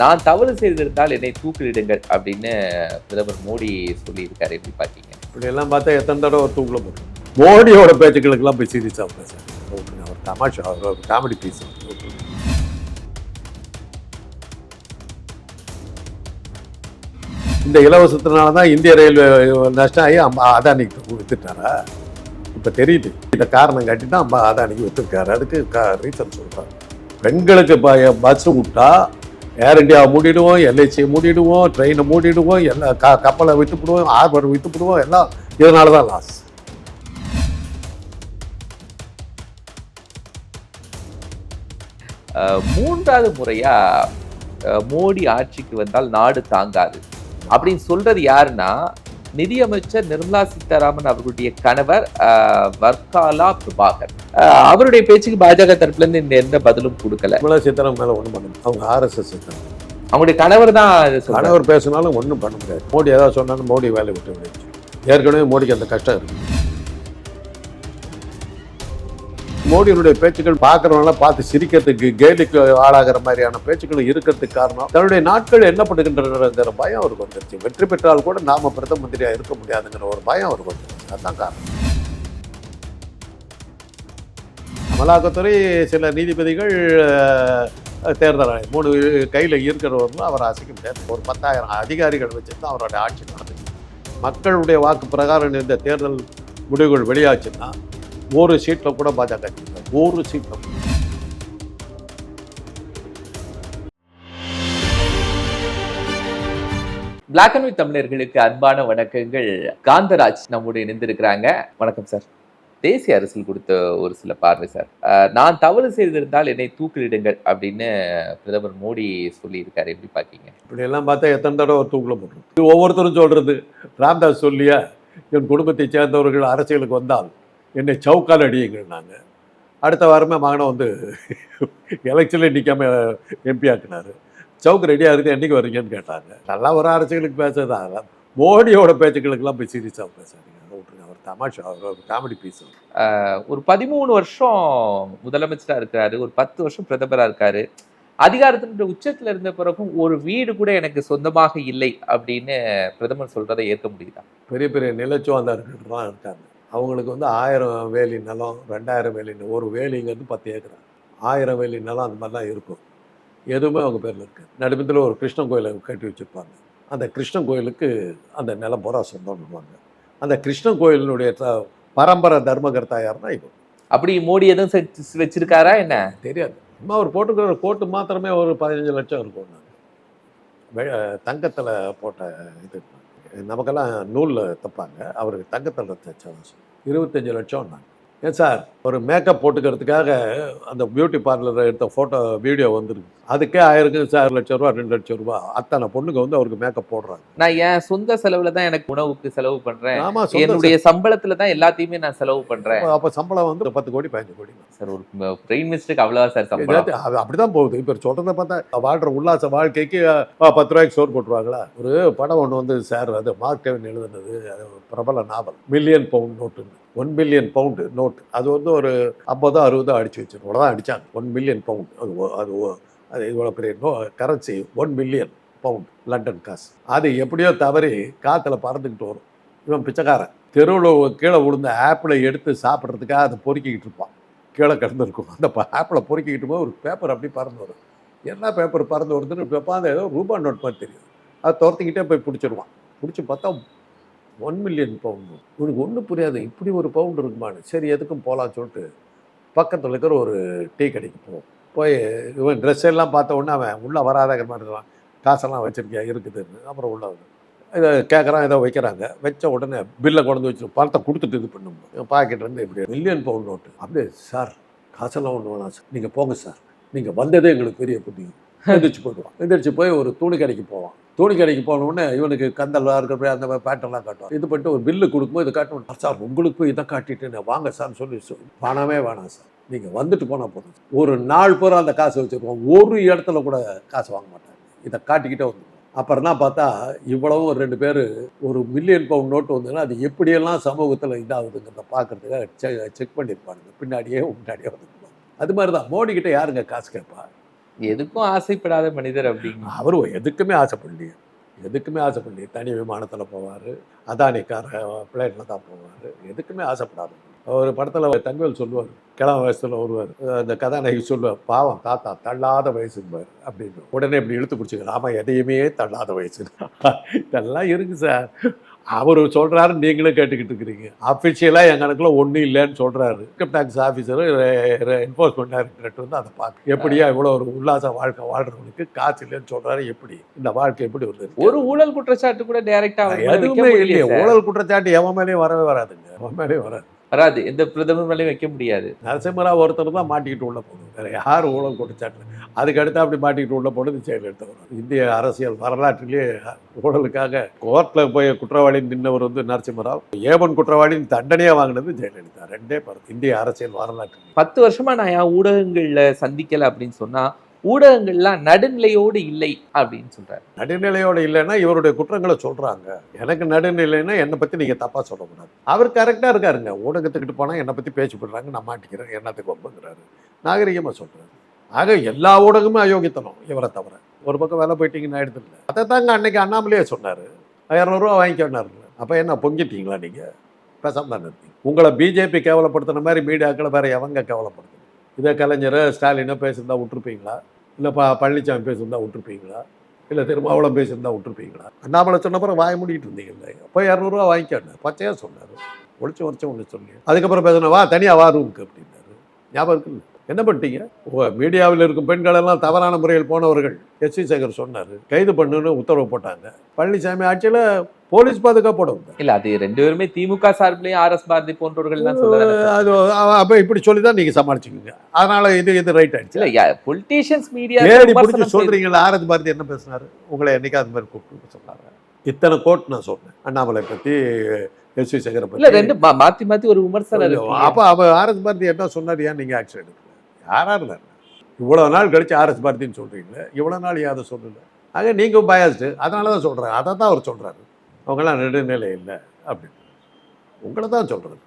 நான் தவறு செய்திருந்தால் என்னை தூக்கிலிடுங்கள் அப்படின்னு பிரதமர் மோடி சொல்லியிருக்காரு. எப்படி பார்த்தீங்க இப்படி எல்லாம் பார்த்தா எத்தனை தடவை தூக்கில் போடுறோம் மோடியோட பேச்சுக்களுக்கெல்லாம் போய் சீரியஸாக பேசுறேன் அவர் தமாஷா அவர் ஒரு காமெடி பீஸ் இந்த இலவசத்தினால தான் இந்திய ரயில்வே நஷ்டம் ஆகி அம்மா அதானிக்கு வித்துட்டாரா? இப்போ தெரியுது. இந்த காரணம் காட்டி தான் அம்மா அதானிக்கு வித்துருக்காரு. அதுக்கு ரீசன் சொல்கிறார் பெண்களுக்கு பஸ்ஸு விட்டா ஏர் இண்டியாவை மூடிடுவோம் எல்ஐசியை மூடிடுவோம் ட்ரெயினை மூடிடுவோம் எல்லா க கப்பலை விற்றுப்பிடுவோம் ஆர்பர் விற்றுப்பிடுவோம் எல்லாம் இதனால தான் லாஸ் மூன்றாவது முறையா மோடி ஆட்சிக்கு வந்தால் நாடு தாங்காது. அப்படின்னு சொல்றது யாருன்னா நிதியமைச்சர் நிர்மலா சீதாராமன் அவர்களுடைய கணவர் வர்க்காலா பிரபாகர். அவருடைய பேச்சுக்கு பாஜக தரப்புல இருந்து இந்த எந்த பதிலும் கொடுக்கல. நிர்மலா சீதாராமன் மேலே ஒன்றும் பண்ண அவங்க ஆர்எஸ்எஸ் அவங்களுடைய கணவர் தான். கணவர் பேசினாலும் ஒன்றும் பண்ண முடியாது. மோடி ஏதாவது சொன்னாலும் மோடி வேலையை விட்டு விடுச்சு. ஏற்கனவே மோடிக்கு அந்த கஷ்டம் இருக்கு. மோடியினுடைய பேச்சுக்கள் பார்க்கறவங்கள பார்த்து சிரிக்கிறதுக்கு கேலிக்கு ஆளாகிற மாதிரியான பேச்சுக்கள் இருக்கிறதுக்கு காரணம். தன்னுடைய நாட்கள் என்ன பண்ணுகின்றனர் பயம் அவருக்கு வந்துருச்சு. வெற்றி பெற்றால் கூட நாம பிரதம மந்திரியா இருக்க முடியாதுங்கிற ஒரு பயம் அவருக்கு வந்துருச்சு. அதுதான் காரணம். அமலாக்கத்துறை சில நீதிபதிகள் தேர்தல் ஆணையம் மூணு கையில் இருக்கிறவர்களும் அவர் அசைக்க முடியாது ஒரு பத்தாயிரம் அதிகாரிகள் வச்சு தான் அவரோட ஆட்சி நடந்துச்சு. மக்களுடைய வாக்கு பிரகாரம் இந்த தேர்தல் முடிவுகள் வெளியாச்சுன்னா ஒரு சீட்டில் கூட பாஜக. ஒரு சீட்டில் பிளாக் அண்ட் ஒயிட் தமிழர்களுக்கு அன்பான வணக்கங்கள். காந்தராஜ் நம்முடைய இணைந்திருக்கிறாங்க. வணக்கம் சார் தேசிய அரசியல் கொடுத்த ஒரு சில பார்வை சார் நான் தவறு செய்திருந்தால் என்னை தூக்கிலிடுங்கள் அப்படின்னு பிரதமர் மோடி சொல்லியிருக்காரு. எப்படி பாக்கீங்க இப்படி எல்லாம் பார்த்தா எத்தனை தடவை ஒரு தூக்கில் போடுறோம் இது ஒவ்வொருத்தரும் சொல்றது ராம்தாஸ் சொல்லியா என் குடும்பத்தை சேர்ந்தவர்கள் அரசியலுக்கு வந்தால் என்னை சவுக்கால் அடியுங்கள் நாங்கள் அடுத்த வாரமே மகனை வந்து எலெக்ஷனில் நிற்காம எம்பி ஆக்குனாரு. சவுக்கு ரெடியாக இருக்குது என்னைக்கு வரீங்கன்னு கேட்டாங்க. நல்லா ஒரு அரசியலுக்கு பேசுறது அதெல்லாம் மோடியோட பேச்சுக்களுக்கெல்லாம் போய் சீரியஸாக பேசுறீங்க விட்டுருங்க. அவர் தமாஷா அவர் ஒரு காமெடி பீஸ் ஒரு பதிமூணு வருஷம் முதலமைச்சரா இருக்காரு. ஒரு பத்து வருஷம் பிரதமரா இருக்காரு. அதிகாரத்தினுடைய உச்சத்துல இருந்த பிறகும் ஒரு வீடு கூட எனக்கு சொந்தமாக இல்லை அப்படின்னு பிரதமர் சொல்றதை ஏற்க முடியுதா? பெரிய பெரிய நிலச்சுவாந்தார்கள்லாம் இருக்காங்க. அவங்களுக்கு வந்து ஆயிரம் வேலி நிலம் ரெண்டாயிரம் வேலி நிலம் ஒரு வேலிங்கிறது பத்து ஏக்கர். ஆயிரம் வேலி நிலம் அந்த மாதிரிலாம் இருக்கும். எதுவுமே அவங்க பேரில் இருக்குது நடுமத்தில் ஒரு கிருஷ்ணன் கோயிலை கட்டி வச்சுருப்பாங்க. அந்த கிருஷ்ணன் கோயிலுக்கு அந்த நிலம் பூரா சொந்தம்னுவாங்க அந்த கிருஷ்ணன் கோயிலினுடைய பரம்பரை தர்மகர்த்தா யாருன்னா இப்போ அப்படி மோடி எதுவும் வச்சிருக்காரா என்ன? தெரியாது. சும்மா அவர் போட்டுக்கிற கோட்டு மாத்திரமே ஒரு பதினஞ்சு லட்சம் இருக்கும். தங்கத்தில் போட்ட இது. நமக்கெல்லாம் நூலில் தைப்பாங்க. அவருக்கு தங்கத்தில் தைச்ச இருபத்தஞ்சு லட்சம் நான் ஏன் சார்? ஒரு மேக்கப் போட்டுக்கிறதுக்காக அந்த பியூட்டி பார்லர் எடுத்த ஃபோட்டோ வீடியோ வந்துருக்கு. அதுக்கே ஆயிரம் சார் லட்சம் ரூபா ரெண்டு லட்சம் ரூபா. அத்தனை பொண்ணுங்க வந்து அவருக்கு மேக்கப் போடுறாங்க. நான் என் சொந்த செலவுல தான் எனக்கு உணவுக்கு செலவு பண்றேன். ஆமா சொந்த என்னுடைய சம்பளத்துல தான் எல்லாத்தையுமே நான் செலவு பண்றேன். செலவு. அப்ப சம்பளம் வந்து பத்து கோடி பதினஞ்சு கோடி. சார் ஒரு பிரைம் மினிஸ்டருக்கு அவ்வளவா சார் சம்பளம். ஏதாவது அது அப்படிதான் போகுது. இப்போ சொல்றத பார்த்தா வாழ்ற உல்லாச வாழ்க்கைக்கு பத்து ரூபாய்க்கு சோறு போட்டுருவாங்களா? ஒரு படம் ஒன்று வந்து சார் அது மார்க் டெவின் எழுதுனது அது பிரபல நாவல். மில்லியன் பவுண்ட் நோட்டுன்னு ஒன் பில்லியன் பவுண்டு நோட்டு அது வந்து ஒரு ஐம்பதோ அறுபதோ அடிச்சு வச்சிருக்கோம். அவ்வளோதான் அடித்தாங்க ஒன் மில்லியன் பவுண்ட் அது அது அது இவ்வளோ பெரிய no currency one million pound London காசு. அது எப்படியோ தவறி காற்றுல பறந்துக்கிட்டு வரும். இவன் பிச்சைக்காரன். தெருவில் கீழே விழுந்த ஆப்பிளை எடுத்து சாப்பிட்றதுக்காக அதை பொறுக்கிக்கிட்டு இருப்பான். கீழே கிடந்துருக்கும். அந்த ஆப்பிளை பொறுக்கிக்கிட்டு போது ஒரு பேப்பர் அப்படி பறந்து வரும். என்ன பேப்பர் பறந்து வருதுன்னு இப்போ அந்த ஏதோ ரூபா நோட் மாதிரி தெரியும் அதை துரத்திக்கிட்டே போய் பிடிச்சிருவான். பிடிச்சி பார்த்தா ஒன் மில்லியன் பவுண்டு உனக்கு ஒன்றும் புரியாது. இப்படி ஒரு பவுண்டு இருக்குமான்னு. சரி எதுக்கும் போகலான்னு சொல்லிட்டு பக்கத்தில் இருக்கிற ஒரு டீ கடைக்கு போவோம் போய் இவன் ட்ரெஸ் எல்லாம் பார்த்த உடனே அவன் உள்ளே வராதங்கிற மாதிரி இருக்கான். காசெல்லாம் வச்சிருக்கியா? இருக்குதுன்னு அப்புறம் உள்ள வந்து இதை கேட்குறான் ஏதோ வைக்கிறாங்க. வச்ச உடனே பில்லை கொண்டு வச்சு பணத்தை கொடுத்துட்டு இது பண்ணும். பாக்கெட் வந்து இப்படி மில்லியன் பவுண்ட் நோட்டு அப்படியே சார் காசெல்லாம் ஒன்று வேணாம் சார். நீங்கள் போங்க சார். நீங்கள் வந்ததே எங்களுக்கு பெரிய புண்ணியம். எந்திரிச்சு போயிடுவான். எந்திரிச்சு போய் ஒரு துணி கடைக்கு போவான். துணி கடைக்கு போன இவனுக்கு கந்தல்லாம் இருக்கிற அந்த மாதிரி பேட்டெல்லாம் காட்டுவான். இது பண்ணிட்டு ஒரு பில்லு கொடுக்கும்போது இதை காட்டணும் சார் உங்களுக்கு போய் இதை காட்டிட்டு வாங்க சார்னு சொல்லி சொல்லி பணமே வேணாம் சார். நீங்கள் வந்துட்டு போனால் போதும் ஒரு நாள் பூரா அந்த காசு வச்சுருக்கோம் ஒரு இடத்துல கூட காசு வாங்க மாட்டாங்க இதை காட்டிக்கிட்டே வந்து அப்புறம் தான் பார்த்தா இவ்வளவும் ஒரு ரெண்டு பேர் ஒரு மில்லியன் பவுண்ட் நோட்டு வந்ததுன்னா அது எப்படியெல்லாம் சமூகத்தில் இதாகுதுங்கிறத பார்க்கறதுக்காக செக் செக் பண்ணியிருப்பானுங்க. பின்னாடியே முன்னாடியே வந்துருப்பாங்க அது மாதிரி தான். மோடி கிட்டே யாருங்க காசு கேட்பா? எதுக்கும் ஆசைப்படாத மனிதர் அப்படிங்க. அவர் எதுக்குமே ஆசைப்படலையே. எதுக்குமே ஆசைப்படலையே. தனி விமானத்தில் போவார். அதானிக்கார பிளேட்டில் தான் போவார். எதுக்குமே ஆசைப்படாது ஒரு படத்தில் தங்கவேல் சொல்லுவார். கிழமை வயசில் வருவார். அந்த கதாநாயகி சொல்லுவார் பாவம் தாத்தா தள்ளாத வயசும்பார் அப்படின்னு. உடனே இப்படி இழுத்து பிடிச்சிக்கலாம் ஆமாம் எதையுமே தள்ளாத வயசு இதெல்லாம் இருக்கு சார். அவர் சொல்றாரு நீங்களும் கேட்டுக்கிட்டு இருக்கிறீங்க. அஃபிஷியலாக என் கணக்குல ஒன்றும் இல்லைன்னு சொல்றாரு. Income tax officer enforcement directorate வந்து அதை பார்த்து எப்படியா இவ்வளோ ஒரு உல்லாச வாழ்க்கை வாழ்றவனுக்கு காசு இல்லைன்னு சொல்றாரு எப்படி? இந்த வாழ்க்கை எப்படி வருது ஒரு ஊழல் குற்றச்சாட்டு கூட டைரக்டா எதுவுமே இல்லையே. ஊழல் குற்றச்சாட்டு எவன் மேலேயும் வரவே வராதுங்க. எவன் மேலேயும் வராது. வராது. எந்த பிரதமர் மேலயும் வைக்க முடியாது. நரசிம்மராவ் ஒருத்தர் தான் மாட்டிக்கிட்டு உள்ள போகணும் வேற யார் ஊழல் குற்றச்சாட்டு அதுக்கு அடுத்து அப்படி மாட்டிக்கிட்டு உள்ள போனது ஜெயலலிதா இந்திய அரசியல் வரலாற்றிலேயே ஊழலுக்காக கோர்ட்டில் போய் குற்றவாளி நின்னவர் வந்து நரசிம்மராவ். ஏவன் குற்றவாளியின் தண்டனையா வாங்கினது ஜெயலலிதா ரெண்டே படம் இந்திய அரசியல் வரலாற்றில் பத்து வருஷமா நான் என் ஊடகங்கள்ல சந்திக்கல அப்படின்னு சொன்னா ஊடகங்கள்லாம் நடுநிலையோடு இல்லை அப்படின்னு சொல்றாரு. நடுநிலையோட இல்லைன்னா இவருடைய குற்றங்களை சொல்றாங்க. எனக்கு நடுநிலைன்னா என்னை பத்தி நீங்க தப்பா சொல்லக்கூடாது. அவர் கரெக்டா இருக்காருங்க. ஊடகத்துக்கிட்டு போனா என்னை பத்தி பேச்சு போடுறாங்க. நான் மாட்டிக்கிறேன். என்னத்துக்கு ஒப்புங்கிறாரு நாகரிகமா சொல்றாரு. ஆக எல்லா ஊடகமும் அயோகித்தனும் இவரை தவிர. ஒரு பக்கம் வேலை போயிட்டீங்கன்னு எடுத்துல அதை தாங்க அன்னைக்கு அண்ணாமலையே சொன்னார். இரநூறுவா வாங்கிக்கோனாருல அப்போ என்ன பொங்கிட்டீங்களா நீங்கள் பேசாமல் தான் இருந்தீங்க. உங்களை பிஜேபி கேவலப்படுத்தின மாதிரி மீடியாக்களை வேற எவங்க கேவலப்படுத்தணும் இதே கலைஞர் ஸ்டாலினை பேசியிருந்தா விட்டுருப்பீங்களா? இல்லை ப பழனிசாமி பேசியிருந்தா விட்டுருப்பீங்களா? இல்லை திருமாவளம் பேசியிருந்தா விட்டுருப்பீங்களா? அண்ணாமலை சொன்ன பிறகு வாய இருந்தீங்க இருந்தீங்கல்ல அப்போ இரநூறுவா வாங்கிக்கோங்க பச்சையாக சொன்னார். ஒழிச்சு ஒழிச்சு ஒன்று சொல்லி அதுக்கப்புறம் பேசின வா தனியாக வா ரூமுக்கு அப்படின்னாரு. ஞாபகம் இருக்குல்ல? என்ன பண்ணிட்டீங்க? மீடியாவில் இருக்கும் பெண்கள் எல்லாம் தவறான முறையில் போனவர்கள் எஸ். வி சேகர் சொன்னார். கைது பண்ணுன்னு உத்தரவு போட்டாங்க. பழனிசாமி ஆட்சியில் போலீஸ் பாதுகாப்போட வந்தார். இல்ல அது ரெண்டு பேருமே திமுக சார்பிலையும் ஆர். எஸ். பாரதி போன்றவர்கள் அது அப்போ இப்படி சொல்லி தான் நீங்கள் சமாளிச்சுக்கோங்க. அதனால இது இது ரைட் ஆயிடுச்சு. இல்ல பொலிட்டீஷியன்ஸ் மீடியா தேடி பிடிச்சி சொல்றீங்களா ஆரத் பாரதி என்ன பேசினாரு? உங்களை என்னைக்கு அது மாதிரி கூப்பிட்டு சொன்னாங்க இத்தனை கோட் நான் சொன்னேன். அண்ணாமலை பத்தி எஸ். வி சேகரை பத்தி. ரெண்டு மாத்தி மாத்தி ஒரு விமர்சனம் அப்ப அவ ஆர்எஸ் பாரதி என்ன சொன்னார்? ஏன் நீங்க ஆக்ஷன் யாராக இருந்தார் இவ்வளோ நாள் கழித்து ஆர்எஸ் பாரதின்னு சொல்கிறீங்களே இவ்வளோ நாள் யாரை சொல்லல ஆக நீங்கள் பயாஸ்டு அதனால தான் சொல்கிறாங்க அதை தான் அவர் சொல்கிறாரு அவங்களாம் நடுநிலை இல்லை அப்படின்னு. உங்களை தான் சொல்கிறது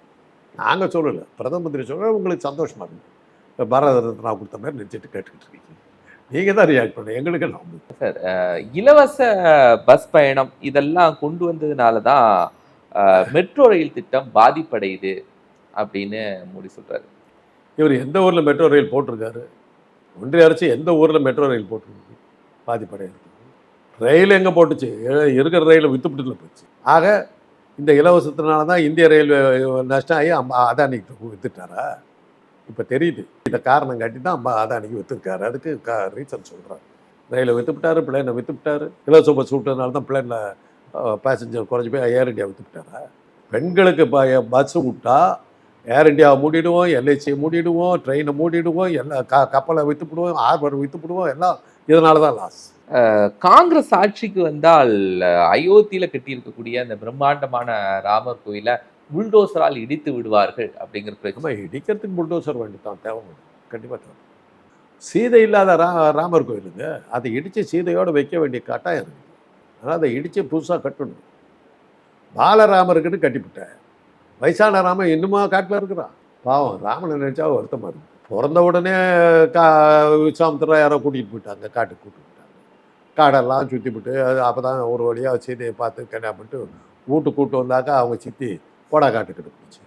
நாங்கள் சொல்லலை. பிரதம மந்திரி சொல்கிற உங்களுக்கு சந்தோஷமாக இருக்கு. இப்ப பாரத ரத்னா கொடுத்த மாதிரி நினச்சிட்டு கேட்டுக்கிட்டு இருக்கீங்க. நீங்கள் தான் ரியாக்ட் பண்ணுங்க எங்களுக்கு என்ன சார் இலவச பஸ் பயணம் இதெல்லாம் கொண்டு வந்ததுனால தான் மெட்ரோ ரயில் திட்டம் பாதிப்படையுது அப்படின்னு மோடி சொல்கிறாரு இவர் எந்த ஊரில் மெட்ரோ ரயில் போட்டிருக்காரு? ஒன்றிய அரசு எந்த ஊரில் மெட்ரோ ரயில் போட்டிருக்கு? பாதிப்படையாது ரயில் எங்கே போட்டுச்சு? இருக்கிற ரயில் வித்துப்பிட்டுல போச்சு. ஆக இந்த இலவசத்தினால தான் இந்திய ரயில்வே நஷ்டம் ஆகி அம்மா அதானிக்கு வித்துட்டாரா? இப்போ தெரியுது. இந்த காரணம் காட்டி தான் அம்மா அதானிக்கு வித்துருக்காரு. அதுக்கு கா ரீசன் சொல்கிறார் ரயிலை வித்துப்பிட்டாரு பிளேனை வித்துப்பிட்டாரு இலவச பஸ் விட்டதுனால தான் பிளேனில் பேசஞ்சர் குறைஞ்சி போய் ஏர் இண்டியா வித்துப்பிட்டாரா பெண்களுக்கு பஸ் விட்டால் ஏர் இந்தியாவை மூடிடுவோம் எல்ஐசியை மூடிடுவோம் ட்ரெயினை மூடிடுவோம் எல்லா க கப்பலை வித்துப்பிடுவோம் ஆர்பர் வித்துப்பிடுவோம் எல்லாம் இதனால தான் லாஸ் காங்கிரஸ் ஆட்சிக்கு வந்தால் அயோத்தியில கட்டியிருக்கக்கூடிய அந்த பிரம்மாண்டமான ராமர் கோயிலை புல்டோசரால் இடித்து விடுவார்கள் அப்படிங்கிற பிரச்சனை. இடிக்கிறதுக்கு புல்டோசர் வேண்டி தான் தேவை கண்டிப்பாக தேவை. சீதை இல்லாத ரா ராமர் கோயிலுங்க அதை இடித்து சீதையோடு வைக்க வேண்டிய கட்டாயம் இருக்குது அதனால் அதை இடித்து புதுசாக கட்டணும். பாலராமருக்குன்னு கட்டிவிட்டேன் வயசான ராமன் இன்னுமா காட்டில் இருக்கிறான் பாவம் ராமனை நினச்சா வருத்தமாக இருக்கு. பிறந்த உடனே கா விஸ்வாமித்திரா யாரோ கூட்டிகிட்டு போயிட்டாங்க காட்டுக்கு போயிட்டாங்க. காடெல்லாம் சுற்றி விட்டு அது அப்போ தான் ஒரு வழியாக சீதையை பார்த்து கல்யாணம் வீட்டு கூட்டு வந்தாக்கா அவங்க சித்தி போடா காட்டுக்கிட்டு போச்சு.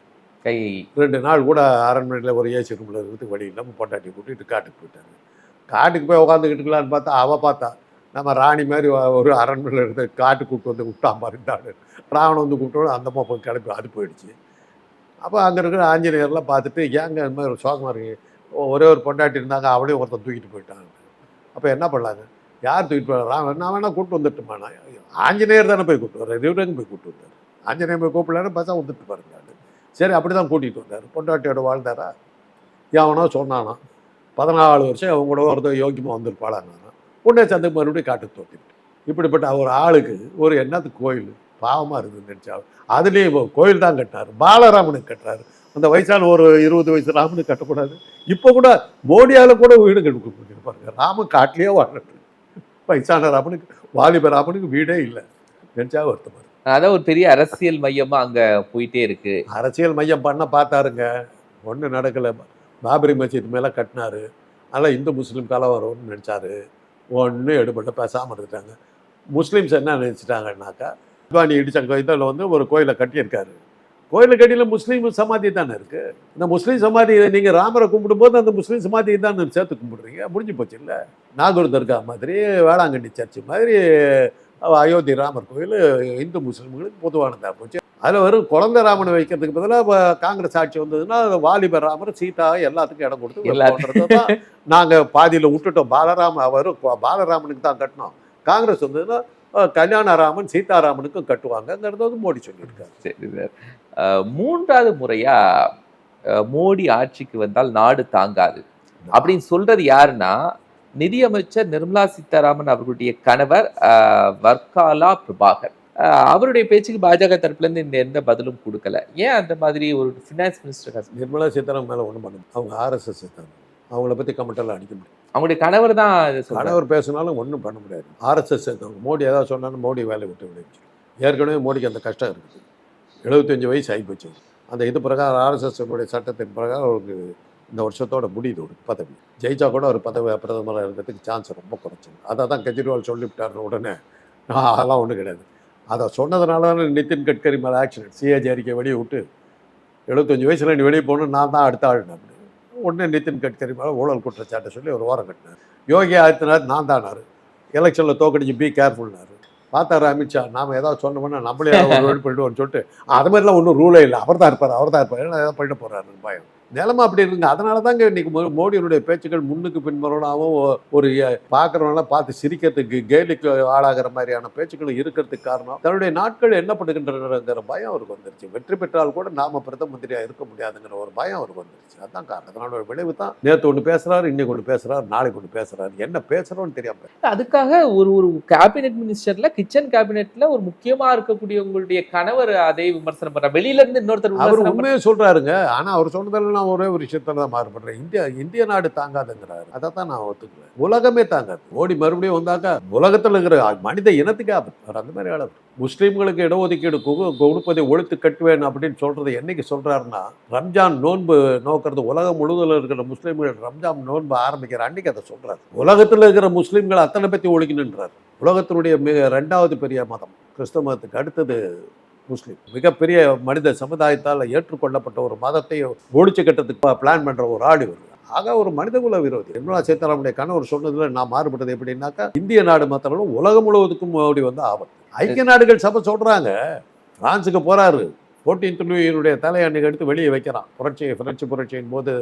கை. ரெண்டு நாள் கூட அரண்மனையில் ஒரு ஏசி ரூமில் இருக்கிறதுக்கு வழி இல்லாமல் பொண்டாட்டி கூட்டிகிட்டு காட்டுக்கு போயிட்டாரு. காட்டுக்கு போய் உட்காந்துக்கிட்டுக்கலான்னு பார்த்தா அவள் பார்த்தா நம்ம ராணி மாதிரி ஒரு அரண்மனையில் இருந்த காட்டு கூட்டு வந்து விட்டா மாதிரிட்டாரு ராவணன் வந்து கூப்பிட்டோம் அந்த அம்மா போய் கிளப்பி அது போயிடுச்சு. அப்போ அங்கே இருக்கிற ஆஞ்சநேயர்லாம் பார்த்துட்டு ஏங்க இந்த மாதிரி ஒரு சோகமாக இருக்கு. ஒரே ஒரு பொண்டாட்டி இருந்தாங்க அவளையும் ஒருத்தன் தூக்கிட்டு போயிட்டாங்க அப்போ என்ன பண்ணலாங்க யார் தூக்கிட்டு போய் ராவணன் நான் வேணால் கூப்பிட்டு வந்துட்டுமா? நான் ஆஞ்சநேயர் தானே போய் கூப்பிட்டு வர்றாரு. இவரங்க போய் கூப்பிட்டு வந்தார் ஆஞ்சநேயர் போய் கூப்பிடலான்னு பார்த்தா வந்துட்டு பாருங்க சரி அப்படி தான் கூட்டிகிட்டு வந்தார். பொண்டாட்டியோட வாழ்ந்தாரா? எவனோ சொன்னானா. பதினாலு வருஷம் அவங்க கூட ஒருத்தர் யோக்கியமாக வந்திருப்பாளாங்க உடனே சந்தைக்கு மறுபடியும் காட்டு தோட்டிட்டு இப்படிப்பட்ட ஒரு ஆளுக்கு ஒரு என்னத்துக்கு கோயில்? பாவமாக இருக்குது நினச்சா அதுலேயும் இப்போ கோயில் தான் கட்டினார் பாலராமனுக்கு கட்டுறாரு. அந்த வயசான ஒரு இருபது வயசு ராமனுக்கு கட்டக்கூடாது. இப்போ கூட மோடியால் கூட வீடு கட்டு பாருங்க. ராமன் காட்டிலேயே வாழ்றது வயசான ராமனுக்கு வாலிப ராமனுக்கு வீடே இல்லை. நினச்சா வருத்தமாக. அதான் ஒரு பெரிய அரசியல் மையமா அங்க போயிட்டே இருக்கு. அரசியல் மையம் பண்ண பார்த்தாருங்க. ஒன்றும் நடக்கலை. பாபரி மஸ்ஜித் மேலே கட்டினாரு. அதனால் இந்து முஸ்லீம் கலவரம்னு நினச்சாரு. ஒன்றும் எடுபட்டு பேசாமல் இருந்துட்டாங்க. முஸ்லீம்ஸ் என்ன நினச்சிட்டாங்கன்னாக்கா அத்வானி இடிச்சங்க இதில் வந்து ஒரு கோயிலை கட்டியிருக்காரு. கோயிலை கட்டியில் முஸ்லீம் சமாதி தானே இருக்குது இந்த முஸ்லீம் சமாதி நீங்கள் ராமரை கும்பிடும்போது அந்த முஸ்லீம் சமாதி தானே சேர்த்து கும்பிடுறீங்க? முடிஞ்சு போச்சு இல்லை? நாகூர் தர்கா மாதிரி வேளாங்கண்ணி சர்ச்சு மாதிரி அயோத்தி ராமர் கோயில் இந்து முஸ்லீம்களுக்கு பொதுவானதாக போச்சு. அதில் வெறும் குழந்தை ராமனை வைக்கிறதுக்கு பதிலாக காங்கிரஸ் ஆட்சி வந்ததுன்னா வாலிப ராமர் சீதா எல்லாத்துக்கும் இடம் கொடுத்து எல்லாத்துக்கும். நாங்கள் பாதியில் விட்டுட்டோம். பாலராம அவர் பாலராமனுக்கு தான் கட்டினோம். காங்கிரஸ் வந்ததுன்னா கல்யாணராமன் சீதாராமனுக்கும் கட்டுவாங்கங்கிறது வந்து மோடி சொல்லியிருக்காரு. சரி சார் மூன்றாவது முறையா அஹ், மோடி ஆட்சிக்கு வந்தால் நாடு தாங்காது. அப்படின்னு சொல்றது யாருன்னா நிதியமைச்சர் நிர்மலா சீதாராமன் அவர்களுடைய கணவர் வர்க்காலா பிரபாகர். அவருடைய பேச்சுக்கு பாஜக தரப்புல இருந்து இந்த எந்த பதிலும் கொடுக்கல. ஏன் அந்த மாதிரி ஒரு ஃபினான்ஸ் மினிஸ்டர் நிர்மலா சீதாராமன் மேலே ஒன்றும் பண்ண முடியாது. அவங்க ஆர்எஸ்எஸ் இருக்காங்க அவங்கள பற்றி கமெண்டெல்லாம் அடிக்க முடியும் அவங்களுடைய கணவர் தான். கணவர் பேசினாலும் ஒன்றும் பண்ண முடியாது. ஆர்எஸ்எஸ் சேர்ந்தவங்க மோடி ஏதாவது சொன்னாலும் மோடி வேலையை விட்டு விளைவிச்சு ஏற்கனவே மோடிக்கு அந்த கஷ்டம் இருக்குது. எழுபத்தஞ்சு வயசு ஆகிப்போச்சு அந்த இது பிரகாரம் ஆர்எஸ்எஸ் சட்டத்தின் பிரகாரம் அவருக்கு இந்த வருஷத்தோட முடியுது ஒரு பதவி. ஜெயிச்சா கூட ஒரு பதவி பிரதமராக இருக்கிறதுக்கு சான்ஸ் ரொம்ப குறைச்சது அதை தான் கெஜ்ரிவால் சொல்லிவிட்டார் உடனே. ஆ, அதெல்லாம் ஒன்றும் கிடையாது. அதை சொன்னதுனால தானே நிதின் கட்கரி மேலே ஆக்சிடென்ட் சிஏஜி அறிக்கை வெளியே விட்டு எழுபத்தஞ்சு வயசில் நீ வெளியே போகணும் நான் தான் அடுத்த ஆள் உடனே நிதின் கட்கரி மேலே ஊழல் குற்றச்சாட்டை சொல்லி ஒரு ஓரம் கட்டினார். யோகி ஆதித்யநாத் நான் தானார் எலெக்ஷனில் தோக்கடிச்சு பி கேர்ஃபுல்னாரு. பார்த்தாரு அமித்ஷா நாம ஏதாவது சொன்னோம்னா நம்மளே ஒரு பண்ணிடுவோம்னு சொல்லிட்டு. அது மாதிரிலாம் ஒன்றும் ரூலே இல்லை. அவர் தான் இருப்பார் அவர் தான் இருப்பார். ஏன்னா ஏதாவது பண்ணிட்டு போகிறாரு பயம். நிலைமை அப்படி இருக்குங்க. அதனால தாங்க இன்னைக்கு மோடியினுடைய பேச்சுக்கள் முன்னுக்கு பின்மரணாகவும் ஒரு பார்க்குறவங்களாம் பார்த்து சிரிக்கிறதுக்கு கேலிக்கு ஆளாகிற மாதிரியான பேச்சுக்கள் இருக்கிறதுக்கு காரணம். தன்னுடைய நாட்கள் என்ன பண்ணுகின்றனர் பயம் அவருக்கு வந்துருச்சு. வெற்றி பெற்றால் கூட நாம பிரதம மந்திரியா இருக்க முடியாதுங்கிற ஒரு பயம் அவருக்கு வந்துருச்சு. அதான் காரணம். அதனோட விளைவு தான். நேற்று ஒன்று பேசுறாரு இன்னைக்கு ஒன்று பேசுறாரு நாளைக்கு ஒன்று பேசுறாரு. என்ன பேசுறோம்னு தெரியாம அதுக்காக ஒரு ஒரு கேபினெட் மினிஸ்டர்ல கிச்சன் கேபினெட்ல ஒரு முக்கியமா இருக்கக்கூடிய உங்களுடைய கணவர் அதை விமர்சனம் பண்றார். வெளியில இருந்து இன்னொருத்தர் அவர் உண்மையை சொல்றாருங்க. ஆனா அவர் சொன்னதில் நான் ஒரே ஒரு விஷயத்தில் தான் மாறுபடுறேன். இந்தியா இந்திய நாடு தாங்காதுங்கிறாரு. அதை தான் நான் ஒத்துக்கிறேன் உலகமே தாங்காது. மோடி மறுபடியும் வந்தாக்கா உலகத்தில் இருக்கிற மனித இனத்துக்கு ஆபத்து. அவர் அந்த மாதிரி ஆளு முஸ்லீம்களுக்கு இடஒதுக்கீடு கொடுப்பதை ஒழித்து கட்டுவேன் அப்படின்னு சொல்றது என்னைக்கு சொல்றாருன்னா ரம்ஜான் நோன்பு நோக்கிறது உலகம் முழுவதும் இருக்கிற முஸ்லீம்கள் ரம்ஜான் நோன்பு ஆரம்பிக்கிற அன்னைக்கு அதை சொல்றாரு. உலகத்தில் இருக்கிற முஸ்லீம்களை அத்தனை பத்தி ஒழிக்கணுன்றார் உலகத்தினுடைய மிக ரெண்டாவது பெரிய மதம். கிறிஸ்தவ மதத்துக்கு அடுத்தது முஸ்லீம். மிகப்பெரிய மனித சமுதாயத்தால் ஏற்றுக்கொள்ளப்பட்ட ஒரு மதத்தை ஒழிச்சு கட்டத்துக்கு பிளான் பண்ணுற ஒரு ஆடு இவர். ஆக ஒரு மனிதகுல விரோதி. நிர்மலா சீதாராமனுடைய கணவர் சொன்னதுல நான் மாறுபட்டது எப்படின்னாக்கா இந்திய நாடு மாத்திரம் உலகம் முழுவதுக்கும் அப்படி வந்து ஆபத்து. ஐக்கிய நாடுகள் சபை சொல்றாங்க. பிரான்ஸுக்கு போறாரு. போட்டியின் துணியினுடைய தலையை அன்னைக்கு எடுத்து வெளியே வைக்கிறான். புரட்சி பிரெஞ்சு புரட்சியின் போது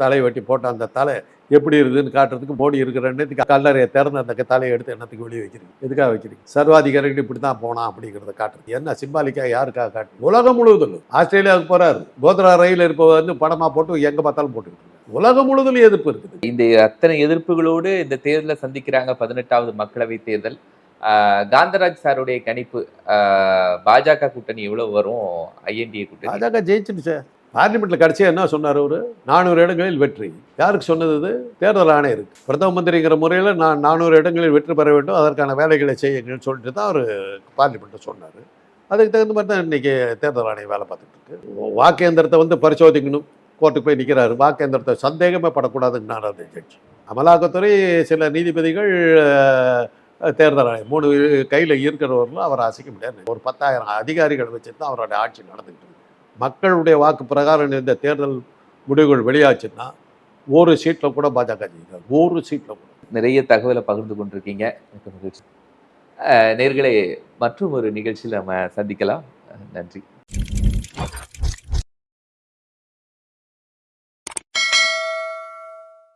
தலை வெட்டி போட்ட அந்த தலை எப்படி இருக்குதுன்னு காட்டுறதுக்கு மோடி இருக்கிறன்னு கல்லறையை திறந்து அந்த தலையை எடுத்து என்னத்துக்கு வெளியே வைக்கிறீங்க. எதுக்காக வைக்கிறீங்க? சர்வாதிகாரிகள் இப்படி தான் போனா அப்படிங்கிறத காட்டுறது. என்ன சிம்பாலிக்கா யாருக்காக காட்டு உலகம் முழுவதும் ஆஸ்திரேலியாவுக்கு போறாரு. கோத்ரா ரயில் இருப்பவர் வந்து படமா போட்டு எங்க பார்த்தாலும் போட்டுக்கிட்டு உலகம் முழுவதும் எதிர்ப்பு இருக்குது. இந்த அத்தனை எதிர்ப்புகளோடு இந்த தேர்தலை சந்திக்கிறாங்க பதினெட்டாவது மக்களவை தேர்தல். காந்தராஜ் சாருடைய கணிப்பு பாஜக கூட்டணி எவ்வளவு வரும்? ஐஎன்டிஏ கூட்டணி. பாஜக ஜெயிச்சிடுச்சு. பார்லிமெண்ட்ல கடைசியா என்ன சொன்னார் அவர்? நானூறு இடங்களில் வெற்றி. யாருக்கு சொன்னது தேர்தல் ஆணையம் இருக்கு பிரதம மந்திரிங்கிற முறையில் நான் நானூறு இடங்களில் வெற்றி பெற வேண்டும். அதற்கான வேலைகளை செய்யுங்கன்னு சொல்லிட்டு தான் அவர் பார்லிமெண்ட்டை சொன்னார். அதுக்கு தகுந்த மாதிரி தான் இன்னைக்கு தேர்தல் ஆணையம் வேலை பார்த்துட்டு இருக்கு. வாக்கேந்திரத்தை வந்து பரிசோதிக்கணும். கோர்ட்டுக்கு போய் நிற்கிறாரு வாக்கேந்திரத்தை சந்தேகமே படக்கூடாதுன்னு அந்த ஜட்ஜ். அமலாக்கத்துறை சில நீதிபதிகள் தேர்தல் ஆணையம். மூணு கையில் இருக்கிறவர்களும் அவரை அசைக்க முடியாது. ஒரு பத்தாயிரம் அதிகாரிகள் வச்சு தான் அவருடைய ஆட்சி நடந்துக்கிட்டு இருக்கு. மக்களுடைய வாக்கு பிரகாரம் இந்த தேர்தல் முடிவுகள் வெளியாச்சுன்னா ஒரு சீட்டில் கூட பாஜக ஜெயிக்காது. ஒரு சீட்டில் கூட. நிறைய தகவலை பகிர்ந்து கொண்டிருக்கீங்க. எனக்கு நேர்களே மற்றும் ஒரு நிகழ்ச்சியில் நம்ம சந்திக்கலாம். நன்றி.